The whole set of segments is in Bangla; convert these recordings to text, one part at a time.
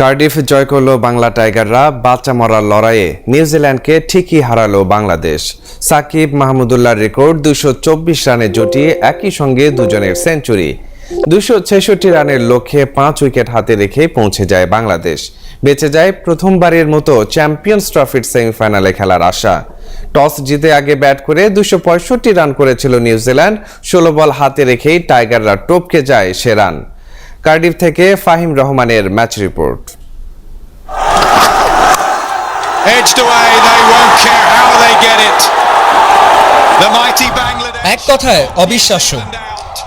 কার্ডিফ জয় করল বাংলা টাইগাররা, বাচ্চা মরার লড়াইয়ে। নিউজিল্যান্ডকে ঠিকই হারালো বাংলাদেশ। সাকিব মাহমুদুল্লাহর রেকর্ড দুশো চব্বিশ রানে জুটিয়ে একই সঙ্গে দুজনের সেঞ্চুরি। দুশো ছেষট্টি রানের লক্ষ্যে পাঁচ উইকেট হাতে রেখে পৌঁছে যায় বাংলাদেশ। বেঁচে যায় প্রথমবারের মতো চ্যাম্পিয়ন্স ট্রফির সেমিফাইনালে খেলার আশা। টস জিতে আগে ব্যাট করে দুশো পঁয়ষট্টি রান করেছিল নিউজিল্যান্ড, ষোলো বল হাতে রেখেই টাইগাররা টপকে যায় সে রান। কার্ডিফ থেকে ফাহিম রহমানের ম্যাচ রিপোর্ট। এক কথায় অবিশ্বাস্য।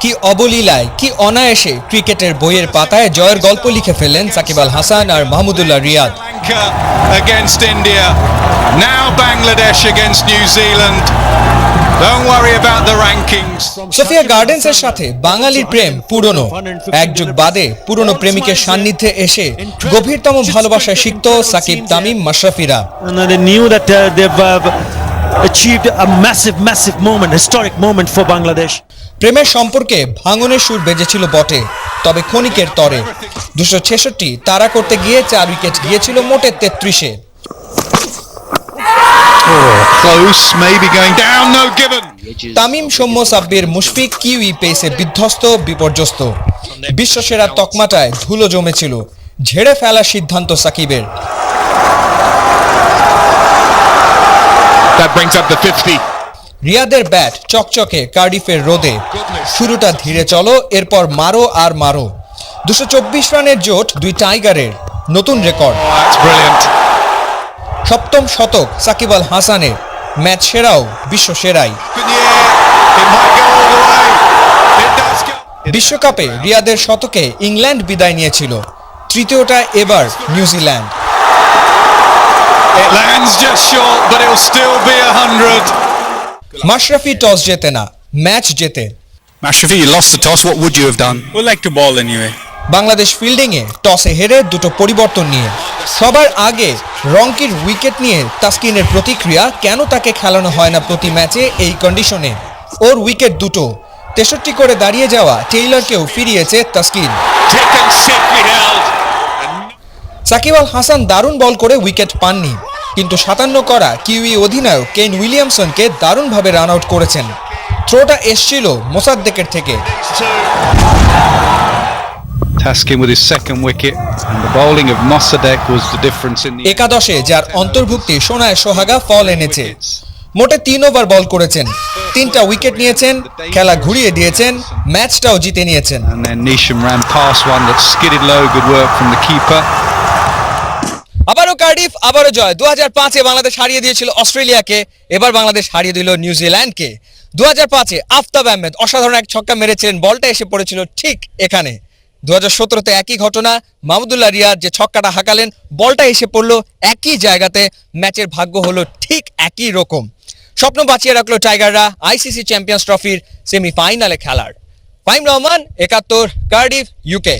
কি অবলীলায় কি অনায়াসে ক্রিকেটের বইয়ের পাতায় জয়ের গল্প লিখে ফেলেন সাকিব আল হাসান আর Mahmudullah Riyad. Against India, now Bangladesh against New Don't worry about the rankings. Sophia গার্ডেন্সের সাথে বাঙালির প্রেম পুরনো এক যুগ বাদে পুরনো প্রেমিকের সান্নিধ্যে এসে গভীরতম ভালোবাসায় সিক্ত Shakib Tamim মাশরাফিরা And they knew that uh, they've uh, achieved a massive, massive moment, historic moment for Bangladesh. প্রেমের সম্পর্কে ভাঙনের সুর বেজেছিল বটে তবে ক্ষণিকের তরে দুশো ছেষট্টি তারা করতে গিয়ে চার উইকেট গিয়েছিল মোটে তেত্রিশে তামিম সৌম্য সাব্বির মুশফিক কিউই পেসে বিধ্বস্ত বিপর্যস্ত। বিশ্বসেরা তকমাটায় ধুলো জমেছিল ঝেড়ে ফেলার সিদ্ধান্ত সাকিবের। That brings up the 50. রিয়াদের ব্যাট চকচকে কার্ডিফের রোদে। শুরুটা ধীরে চলো এরপর মারো আর মারো। দুশো চব্বিশ রানের জোট দুই টাইগারের নতুন রেকর্ড. সপ্তম শতক সাকিব আল হাসানের ম্যাচ সেরাও বিশ্ব সেরাই। বিশ্বকাপে রিয়াদের শতকে ইংল্যান্ড বিদায় নিয়েছিল তৃতীয়টা এবার নিউজিল্যান্ড। মাশরাফি টস জেতে না ম্যাচ জেতে। Mashrafe toss would you have done like to bowl anyway Bangladesh ফিল্ডিংয়ে টসে হেরে দুটো পরিবর্তন নিয়ে। সবার আগে রংকির উইকেট নিয়ে তাসকিনের প্রতিক্রিয়া কেন তাকে খেলানো হয় না প্রতি ম্যাচে এই কন্ডিশনে ওর উইকেট দুটো। তেষট্টি করে দাঁড়িয়ে যাওয়া টেইলরকেও ফিরিয়েছে তাসকিন. সাকিব আল হাসান দারুণ বল করে উইকেট পাননি কিন্তু সাতান্ন করা কিউই অধিনায়ক কেন উইলিয়ামসনকে দারুণভাবে রান আউট করেছেন। থ্রোটা এসছিল মোসাদ্দেকের থেকে। Taskin with his second wicket, and the bowling of Mossadegh was the difference in the. একাদশে যার অন্তর্ভুক্তি সোনায় সোহাগা ফল এনেছে। মোটে তিন ওভার বল করেছেন। তিনটা উইকেট নিয়েছেন। খেলা ঘুরিয়ে দিয়েছেন। ম্যাচটাও জিতে নিয়েছেন। And then Nisham ran past one that skidded low. Good work from the keeper. আবারও কার্ডিফ আবারও জয়। দু হাজার পাঁচে বাংলাদেশ হারিয়ে দিয়েছিল অস্ট্রেলিয়াকে। এবার বাংলাদেশ হারিয়ে দিল নিউজিল্যান্ডকে। দু হাজার পাঁচে আফতাব আহমেদ অসাধারণ এক ছক্কা মেরেছিলেন। বলটা এসে পড়েছিল ঠিক এখানে। দু হাজার সতেরোতে একই ঘটনা, মাহমুদুল্লাহ রিয়াদ যে ছক্কাটা হাঁকালেন, বলটা এসে পড়ল একই জায়গাতে, ম্যাচের ভাগ্য হলো ঠিক একই রকম। স্বপ্ন বাঁচিয়ে রাখল টাইগাররা আইসিসি চ্যাম্পিয়ন্স ট্রফির সেমিফাইনালে খেলার। ফাইম রহমান, একাত্তর, কার্ডিফ, ইউকে।